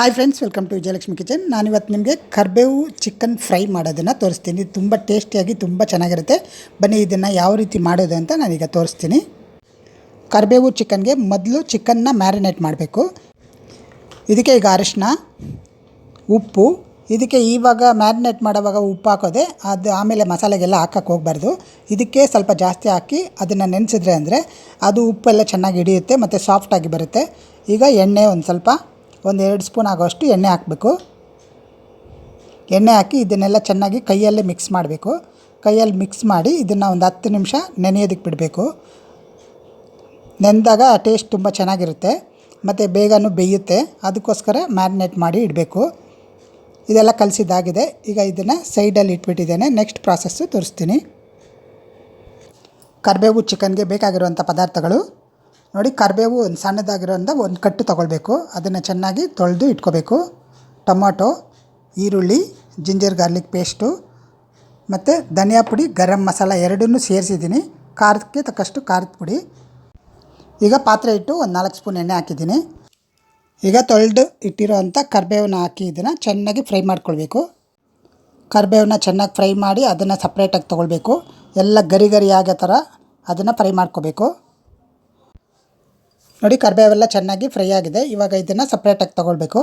Hi friends welcome to Vijayalakshmi kitchen ನಾನಿವತ್ತು ನಿಮಗೆ ಕರ್ಬೇವು ಚಿಕನ್ ಫ್ರೈ ಮಾಡೋದನ್ನು ತೋರಿಸ್ತೀನಿ. ತುಂಬ ಟೇಸ್ಟಿಯಾಗಿ ತುಂಬ ಚೆನ್ನಾಗಿರುತ್ತೆ. ಬನ್ನಿ ಇದನ್ನು ಯಾವ ರೀತಿ ಮಾಡೋದು ಅಂತ ನಾನೀಗ ತೋರಿಸ್ತೀನಿ. ಕರ್ಬೇವು ಚಿಕನ್ಗೆ ಮೊದಲು ಚಿಕನ್ನ ಮ್ಯಾರಿನೇಟ್ ಮಾಡಬೇಕು. ಇದಕ್ಕೆ ಈಗ ಅರಿಶಿನ ಉಪ್ಪು, ಇದಕ್ಕೆ ಇವಾಗ ಮ್ಯಾರಿನೇಟ್ ಮಾಡೋವಾಗ ಉಪ್ಪು ಹಾಕೋದೆ, ಅದು ಆಮೇಲೆ ಮಸಾಲೆಗೆಲ್ಲ ಹಾಕಕ್ಕೆ ಹೋಗಬಾರ್ದು. ಇದಕ್ಕೆ ಸ್ವಲ್ಪ ಜಾಸ್ತಿ ಹಾಕಿ ಅದನ್ನು ನೆನೆಸಿದ್ರೆ ಅಂದರೆ ಅದು ಉಪ್ಪೆಲ್ಲ ಚೆನ್ನಾಗಿ ಹಿಡಿಯುತ್ತೆ ಮತ್ತು ಸಾಫ್ಟಾಗಿ ಬರುತ್ತೆ. ಈಗ ಎಣ್ಣೆ ಒಂದು ಸ್ವಲ್ಪ ಒಂದು ಎರಡು ಸ್ಪೂನ್ ಆಗೋಷ್ಟು ಎಣ್ಣೆ ಹಾಕಬೇಕು. ಎಣ್ಣೆ ಹಾಕಿ ಇದನ್ನೆಲ್ಲ ಚೆನ್ನಾಗಿ ಕೈಯಲ್ಲೇ ಮಿಕ್ಸ್ ಮಾಡಬೇಕು. ಕೈಯಲ್ಲಿ ಮಿಕ್ಸ್ ಮಾಡಿ ಇದನ್ನು ಒಂದು ಹತ್ತು ನಿಮಿಷ ನೆನೆಯೋದಕ್ಕೆ ಬಿಡಬೇಕು. ನೆಂದಾಗ ಟೇಸ್ಟ್ ತುಂಬ ಚೆನ್ನಾಗಿರುತ್ತೆ. ಮತ್ತು ಬೇಗನೂ ಬೇಯುತ್ತೆ. ಅದಕ್ಕೋಸ್ಕರ ಮ್ಯಾರಿನೇಟ್ ಮಾಡಿ ಇಡಬೇಕು. ಇದೆಲ್ಲ ಕಲಸಿದ್ದಾಗಿದೆ. ಈಗ ಇದನ್ನು ಸೈಡಲ್ಲಿ ಇಟ್ಬಿಟ್ಟಿದ್ದೇನೆ. ನೆಕ್ಸ್ಟ್ ಪ್ರಾಸೆಸ್ಸು ತೋರಿಸ್ತೀನಿ. ಕರಿಬೇವು ಚಿಕನ್ಗೆ ಬೇಕಾಗಿರುವಂಥ ಪದಾರ್ಥಗಳು. ನೋಡಿ ಕರಿಬೇವು ಒಂದು ಸಣ್ಣದಾಗಿರೋದ್ರಿಂದ ಒಂದು ಕಟ್ಟು ತೊಗೊಳ್ಬೇಕು. ಅದನ್ನು ಚೆನ್ನಾಗಿ ತೊಳೆದು ಇಟ್ಕೋಬೇಕು. ಟೊಮಾಟೊ, ಈರುಳ್ಳಿ, ಜಿಂಜರ್ ಗಾರ್ಲಿಕ್ ಪೇಸ್ಟು ಮತ್ತು ಧನಿಯಾ ಪುಡಿ, ಗರಂ ಮಸಾಲ ಎರಡನ್ನೂ ಸೇರಿಸಿದ್ದೀನಿ. ಖಾರಕ್ಕೆ ತಕ್ಕಷ್ಟು ಖಾರದ ಪುಡಿ. ಈಗ ಪಾತ್ರೆ ಇಟ್ಟು ಒಂದು ನಾಲ್ಕು ಸ್ಪೂನ್ ಎಣ್ಣೆ ಹಾಕಿದ್ದೀನಿ. ಈಗ ತೊಳೆದು ಇಟ್ಟಿರೋವಂಥ ಕರಿಬೇವನ್ನ ಹಾಕಿ ಇದನ್ನು ಚೆನ್ನಾಗಿ ಫ್ರೈ ಮಾಡ್ಕೊಳ್ಬೇಕು. ಕರಿಬೇವನ್ನ ಚೆನ್ನಾಗಿ ಫ್ರೈ ಮಾಡಿ ಅದನ್ನು ಸಪ್ರೇಟಾಗಿ ತೊಗೊಳ್ಬೇಕು. ಎಲ್ಲ ಗರಿ ಗರಿ ಆಗೋ ಥರ ಅದನ್ನು ಫ್ರೈ ಮಾಡ್ಕೋಬೇಕು. ನೋಡಿ, ಕರಿಬೇವೆಲ್ಲ ಚೆನ್ನಾಗಿ ಫ್ರೈ ಆಗಿದೆ. ಇವಾಗ ಇದನ್ನು ಸಪ್ರೇಟಾಗಿ ತಗೊಳ್ಬೇಕು.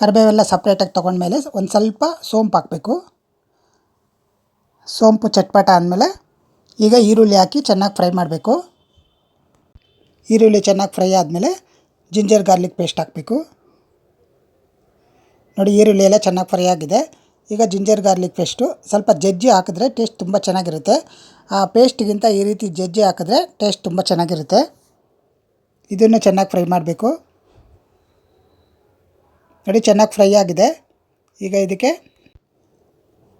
ಕರಿಬೇವೆಲ್ಲ ಸಪ್ರೇಟಾಗಿ ತೊಗೊಂಡ್ಮೇಲೆ ಒಂದು ಸ್ವಲ್ಪ ಸೋಂಪು ಹಾಕಬೇಕು. ಸೋಂಪು ಚಟ್ಪಟ ಆದಮೇಲೆ ಈಗ ಈರುಳ್ಳಿ ಹಾಕಿ ಚೆನ್ನಾಗಿ ಫ್ರೈ ಮಾಡಬೇಕು. ಈರುಳ್ಳಿ ಚೆನ್ನಾಗಿ ಫ್ರೈ ಆದಮೇಲೆ ಜಿಂಜರ್ ಗಾರ್ಲಿಕ್ ಪೇಸ್ಟ್ ಹಾಕಬೇಕು. ನೋಡಿ, ಈರುಳ್ಳಿ ಎಲ್ಲ ಚೆನ್ನಾಗಿ ಫ್ರೈ ಆಗಿದೆ. ಈಗ ಜಿಂಜರ್ ಗಾರ್ಲಿಕ್ ಪೇಸ್ಟು. ಸ್ವಲ್ಪ ಜಜ್ಜಿ ಹಾಕಿದ್ರೆ ಟೇಸ್ಟ್ ತುಂಬ ಚೆನ್ನಾಗಿರುತ್ತೆ. ಆ ಪೇಸ್ಟ್ಗಿಂತ ಈ ರೀತಿ ಜಜ್ಜಿ ಹಾಕಿದ್ರೆ ಟೇಸ್ಟ್ ತುಂಬ ಚೆನ್ನಾಗಿರುತ್ತೆ. ಇದನ್ನು ಚೆನ್ನಾಗಿ ಫ್ರೈ ಮಾಡಬೇಕು. ನೋಡಿ, ಚೆನ್ನಾಗಿ ಫ್ರೈ ಆಗಿದೆ. ಈಗ ಇದಕ್ಕೆ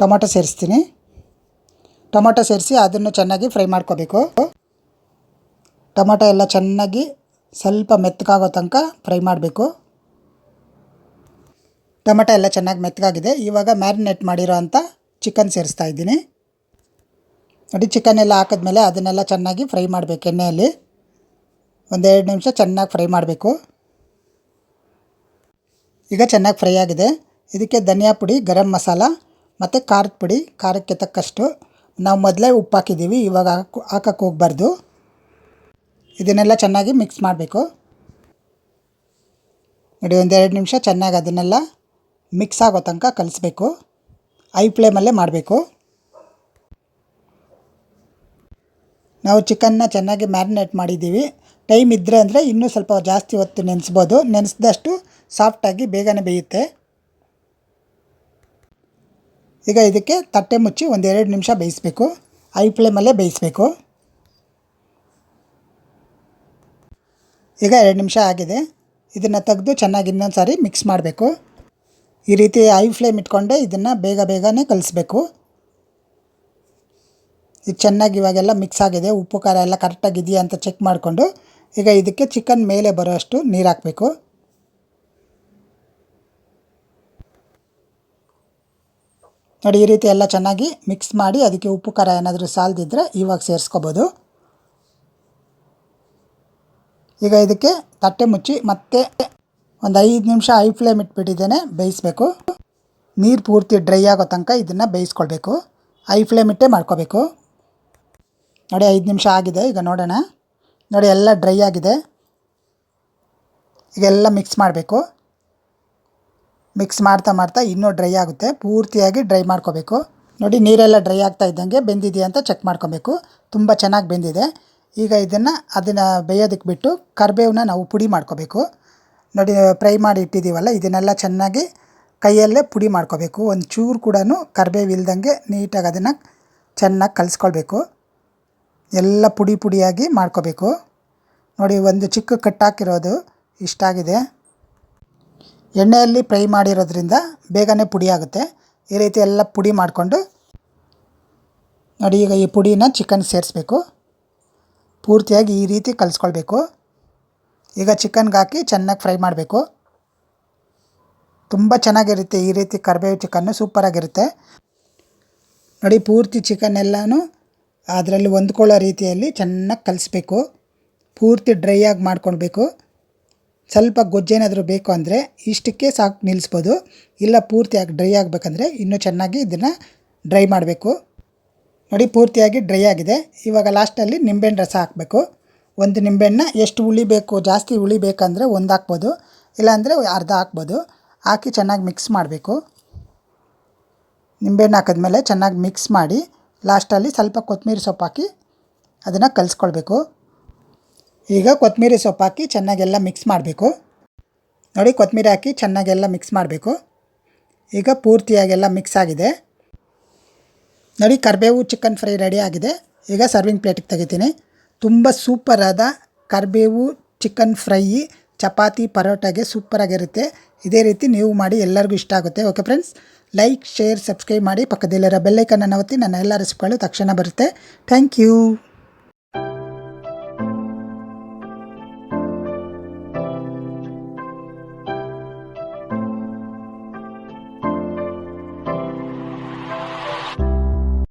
ಟೊಮೊಟೊ ಸೇರಿಸ್ತೀನಿ. ಟೊಮೊಟೊ ಸೇರಿಸಿ ಅದನ್ನು ಚೆನ್ನಾಗಿ ಫ್ರೈ ಮಾಡ್ಕೋಬೇಕು. ಟೊಮೊಟೊ ಎಲ್ಲ ಚೆನ್ನಾಗಿ ಸ್ವಲ್ಪ ಮೆತ್ತಗಾಗೋ ತನಕ ಫ್ರೈ ಮಾಡಬೇಕು. ಟೊಮೆಟೊ ಎಲ್ಲ ಚೆನ್ನಾಗಿ ಮೆತ್ತಗಾಗಿದೆ. ಇವಾಗ ಮ್ಯಾರಿನೇಟ್ ಮಾಡಿರೋ ಅಂಥ ಚಿಕನ್ ಸೇರಿಸ್ತಾ ಇದ್ದೀನಿ. ನೋಡಿ, ಚಿಕನ್ ಎಲ್ಲ ಹಾಕಿದ್ಮೇಲೆ ಅದನ್ನೆಲ್ಲ ಚೆನ್ನಾಗಿ ಫ್ರೈ ಮಾಡಬೇಕು ಎಣ್ಣೆಯಲ್ಲಿ. ಒಂದೆರಡು ನಿಮಿಷ ಚೆನ್ನಾಗಿ ಫ್ರೈ ಮಾಡಬೇಕು. ಈಗ ಚೆನ್ನಾಗಿ ಫ್ರೈ ಆಗಿದೆ. ಇದಕ್ಕೆ ಧನಿಯಾ ಪುಡಿ, ಗರಂ ಮಸಾಲ ಮತ್ತು ಖಾರದ ಪುಡಿ, ಖಾರಕ್ಕೆ ತಕ್ಕಷ್ಟು. ನಾವು ಮೊದಲೇ ಉಪ್ಪು ಹಾಕಿದ್ದೀವಿ, ಇವಾಗ ಹಾಕು, ಹಾಕಕ್ಕೆ ಹೋಗ್ಬಾರ್ದು. ಇದನ್ನೆಲ್ಲ ಚೆನ್ನಾಗಿ ಮಿಕ್ಸ್ ಮಾಡಬೇಕು. ನೋಡಿ ಒಂದೆರಡು ನಿಮಿಷ ಚೆನ್ನಾಗಿ ಅದನ್ನೆಲ್ಲ ಮಿಕ್ಸ್ ಆಗೋ ತನಕ ಕಲಿಸ್ಬೇಕು. ಐ ಫ್ಲೇಮಲ್ಲೇ ಮಾಡಬೇಕು. ನಾವು ಚಿಕನ್ನ ಚೆನ್ನಾಗಿ ಮ್ಯಾರಿನೇಟ್ ಮಾಡಿದ್ದೀವಿ. ಟೈಮ್ ಇದ್ದರೆ ಅಂದರೆ ಇನ್ನೂ ಸ್ವಲ್ಪ ಜಾಸ್ತಿ ಹೊತ್ತು ನೆನೆಸ್ಬೋದು. ನೆನೆಸಿದಷ್ಟು ಸಾಫ್ಟಾಗಿ ಬೇಗನೆ ಬೇಯುತ್ತೆ. ಈಗ ಇದಕ್ಕೆ ತಟ್ಟೆ ಮುಚ್ಚಿ ಒಂದೆರಡು ನಿಮಿಷ ಬೇಯಿಸಬೇಕು. ಐ ಫ್ಲೇಮಲ್ಲೇ ಬೇಯಿಸಬೇಕು. ಈಗ ಎರಡು ನಿಮಿಷ ಆಗಿದೆ. ಇದನ್ನು ತೆಗೆದು ಚೆನ್ನಾಗಿ ಇನ್ನೊಂದು ಸಾರಿ ಮಿಕ್ಸ್ ಮಾಡಬೇಕು. ಈ ರೀತಿ ಐ ಫ್ಲೇಮ್ ಇಟ್ಕೊಂಡೆ ಇದನ್ನು ಬೇಗ ಬೇಗನೆ ಕಲಿಸ್ಬೇಕು. ಇದು ಚೆನ್ನಾಗಿ ಇವಾಗೆಲ್ಲ ಮಿಕ್ಸ್ ಆಗಿದೆ. ಉಪ್ಪು, ಖಾರ ಎಲ್ಲ ಕರೆಕ್ಟಾಗಿದೆಯಾ ಅಂತ ಚೆಕ್ ಮಾಡಿಕೊಂಡು ಈಗ ಇದಕ್ಕೆ ಚಿಕನ್ ಮೇಲೆ ಬರೋಷ್ಟು ನೀರು ಹಾಕಬೇಕು. ನೋಡಿ, ಈ ರೀತಿ ಎಲ್ಲ ಚೆನ್ನಾಗಿ ಮಿಕ್ಸ್ ಮಾಡಿ ಅದಕ್ಕೆ ಉಪ್ಪು, ಖಾರ ಏನಾದರೂ ಸಾಲದಿದ್ದರೆ ಇವಾಗ ಸೇರಿಸ್ಕೋಬೋದು. ಈಗ ಇದಕ್ಕೆ ತಟ್ಟೆ ಮುಚ್ಚಿ ಮತ್ತೆ ಒಂದು ಐದು ನಿಮಿಷ ಐ ಫ್ಲೇಮ್ ಇಟ್ಬಿಟ್ಟಿದ್ದೇನೆ, ಬೇಯಿಸ್ಬೇಕು. ನೀರು ಪೂರ್ತಿ ಡ್ರೈ ಆಗೋ ತನಕ ಇದನ್ನು ಬೇಯಿಸ್ಕೊಳ್ಬೇಕು. ಐ ಫ್ಲೇಮ್ ಇಟ್ಟೇ ಮಾಡ್ಕೋಬೇಕು. ನೋಡಿ, ಐದು ನಿಮಿಷ ಆಗಿದೆ, ಈಗ ನೋಡೋಣ. ನೋಡಿ, ಎಲ್ಲ ಡ್ರೈ ಆಗಿದೆ. ಈಗೆಲ್ಲ ಮಿಕ್ಸ್ ಮಾಡಬೇಕು. ಮಿಕ್ಸ್ ಮಾಡ್ತಾ ಮಾಡ್ತಾ ಇನ್ನೂ ಡ್ರೈ ಆಗುತ್ತೆ. ಪೂರ್ತಿಯಾಗಿ ಡ್ರೈ ಮಾಡ್ಕೋಬೇಕು. ನೋಡಿ, ನೀರೆಲ್ಲ ಡ್ರೈ ಆಗ್ತಾ ಇದ್ದಂಗೆ ಬೆಂದಿದೆಯಾ ಅಂತ ಚೆಕ್ ಮಾಡ್ಕೊಬೇಕು. ತುಂಬ ಚೆನ್ನಾಗಿ ಬೆಂದಿದೆ. ಈಗ ಇದನ್ನು ಅದನ್ನು ಬೇಯೋದಕ್ಕೆ ಬಿಟ್ಟು ಕರಿಬೇವನ್ನ ನಾವು ಪುಡಿ ಮಾಡ್ಕೋಬೇಕು. ನೋಡಿ, ಫ್ರೈ ಮಾಡಿ ಇಟ್ಟಿದ್ದೀವಲ್ಲ, ಇದನ್ನೆಲ್ಲ ಚೆನ್ನಾಗಿ ಕೈಯಲ್ಲೇ ಪುಡಿ ಮಾಡ್ಕೋಬೇಕು. ಒಂದು ಚೂರು ಕೂಡ ಇಲ್ದಂಗೆ ನೀಟಾಗಿ ಅದನ್ನು ಚೆನ್ನಾಗಿ ಕಲಿಸ್ಕೊಳ್ಬೇಕು. ಎಲ್ಲ ಪುಡಿ ಪುಡಿಯಾಗಿ ಮಾಡ್ಕೋಬೇಕು. ನೋಡಿ, ಒಂದು ಚಿಕ್ಕ ಕಟ್ಟಾಕಿರೋದು ಇಷ್ಟಾಗಿದೆ ಎಣ್ಣೆಯಲ್ಲಿ ಫ್ರೈ ಮಾಡಿರೋದ್ರಿಂದ ಬೇಗನೆ ಪುಡಿ ಆಗುತ್ತೆ. ಈ ರೀತಿ ಎಲ್ಲ ಪುಡಿ ಮಾಡಿಕೊಂಡು ನೋಡಿ, ಈಗ ಈ ಪುಡಿನ ಚಿಕನ್ ಸೇರಿಸ್ಬೇಕು. ಪೂರ್ತಿಯಾಗಿ ಈ ರೀತಿ ಕಲಿಸ್ಕೊಳ್ಬೇಕು. ಈಗ ಚಿಕನ್ಗೆ ಹಾಕಿ ಚೆನ್ನಾಗಿ ಫ್ರೈ ಮಾಡಬೇಕು. ತುಂಬ ಚೆನ್ನಾಗಿರುತ್ತೆ ಈ ರೀತಿ ಕರಿಬೇವು ಚಿಕನ್ನು ಸೂಪರಾಗಿರುತ್ತೆ. ನೋಡಿ, ಪೂರ್ತಿ ಚಿಕನ್ ಎಲ್ಲನೂ ಅದರಲ್ಲಿ ಹೊಂದ್ಕೊಳ್ಳೋ ರೀತಿಯಲ್ಲಿ ಚೆನ್ನಾಗಿ ಕಲಿಸ್ಬೇಕು. ಪೂರ್ತಿ ಡ್ರೈ ಆಗಿ ಮಾಡ್ಕೊಳ್ಬೇಕು. ಸ್ವಲ್ಪ ಗೊಜ್ಜೇನಾದರೂ ಬೇಕು ಅಂದರೆ ಇಷ್ಟಕ್ಕೆ ಸಾಕು ನಿಲ್ಲಿಸ್ಬೋದು ಇಲ್ಲ ಪೂರ್ತಿಯಾಗಿ ಡ್ರೈ ಆಗಬೇಕಂದ್ರೆ ಇನ್ನೂ ಚೆನ್ನಾಗಿ ಇದನ್ನು ಡ್ರೈ ಮಾಡಬೇಕು. ನೋಡಿ, ಪೂರ್ತಿಯಾಗಿ ಡ್ರೈ ಆಗಿದೆ. ಇವಾಗ ಲಾಸ್ಟಲ್ಲಿ ನಿಂಬೆಹಣ್ಣು ರಸ ಹಾಕಬೇಕು. ಒಂದು ನಿಂಬೆಹಣ್ಣು ಎಷ್ಟು ಹುಳಿ ಬೇಕು, ಜಾಸ್ತಿ ಹುಳಿ ಬೇಕಂದರೆ ಒಂದು ಹಾಕ್ಬೋದು, ಇಲ್ಲಾಂದರೆ ಅರ್ಧ ಹಾಕ್ಬೋದು. ಹಾಕಿ ಚೆನ್ನಾಗಿ ಮಿಕ್ಸ್ ಮಾಡಬೇಕು. ನಿಂಬೆಹಣ್ಣು ಹಾಕಿದ್ಮೇಲೆ ಚೆನ್ನಾಗಿ ಮಿಕ್ಸ್ ಮಾಡಿ, ಲಾಸ್ಟಲ್ಲಿ ಸ್ವಲ್ಪ ಕೊತ್ತಂಬರಿ ಸೊಪ್ಪು ಹಾಕಿ ಅದನ್ನು ಕಲಿಸ್ಕೊಳ್ಬೇಕು. ಈಗ ಕೊತ್ತಂಬರಿ ಸೊಪ್ಪು ಹಾಕಿ ಚೆನ್ನಾಗೆಲ್ಲ ಮಿಕ್ಸ್ ಮಾಡಬೇಕು. ನೋಡಿ ಕೊತ್ತಂಬರಿ ಹಾಕಿ ಚೆನ್ನಾಗೆಲ್ಲ ಮಿಕ್ಸ್ ಮಾಡಬೇಕು. ಈಗ ಪೂರ್ತಿಯಾಗೆಲ್ಲ ಮಿಕ್ಸ್ ಆಗಿದೆ. ನೋಡಿ, ಕರಿಬೇವು ಚಿಕನ್ ಫ್ರೈ ರೆಡಿ ಆಗಿದೆ. ಈಗ ಸರ್ವಿಂಗ್ ಪ್ಲೇಟಿಗೆ ತೆಗಿತೀನಿ. ತುಂಬ ಸೂಪರಾದ ಕರಿಬೇವು ಚಿಕನ್ ಫ್ರೈ, ಚಪಾತಿ ಪರೋಟಾಗೆ ಸೂಪರಾಗಿರುತ್ತೆ. ಇದೇ ರೀತಿ ನೀವು ಮಾಡಿ ಎಲ್ಲರಿಗೂ ಇಷ್ಟ ಆಗುತ್ತೆ. Okay friends like share subscribe ಮಾಡಿ ಪಕ್ಕದಲ್ಲಿರೋ ಬೆಲ್ಲೈಕನ್ನು ಒತ್ತಿ ನನ್ನ ಎಲ್ಲ ರೆಸಿಪಿಗಳು ತಕ್ಷಣ ಬರುತ್ತೆ. Thank you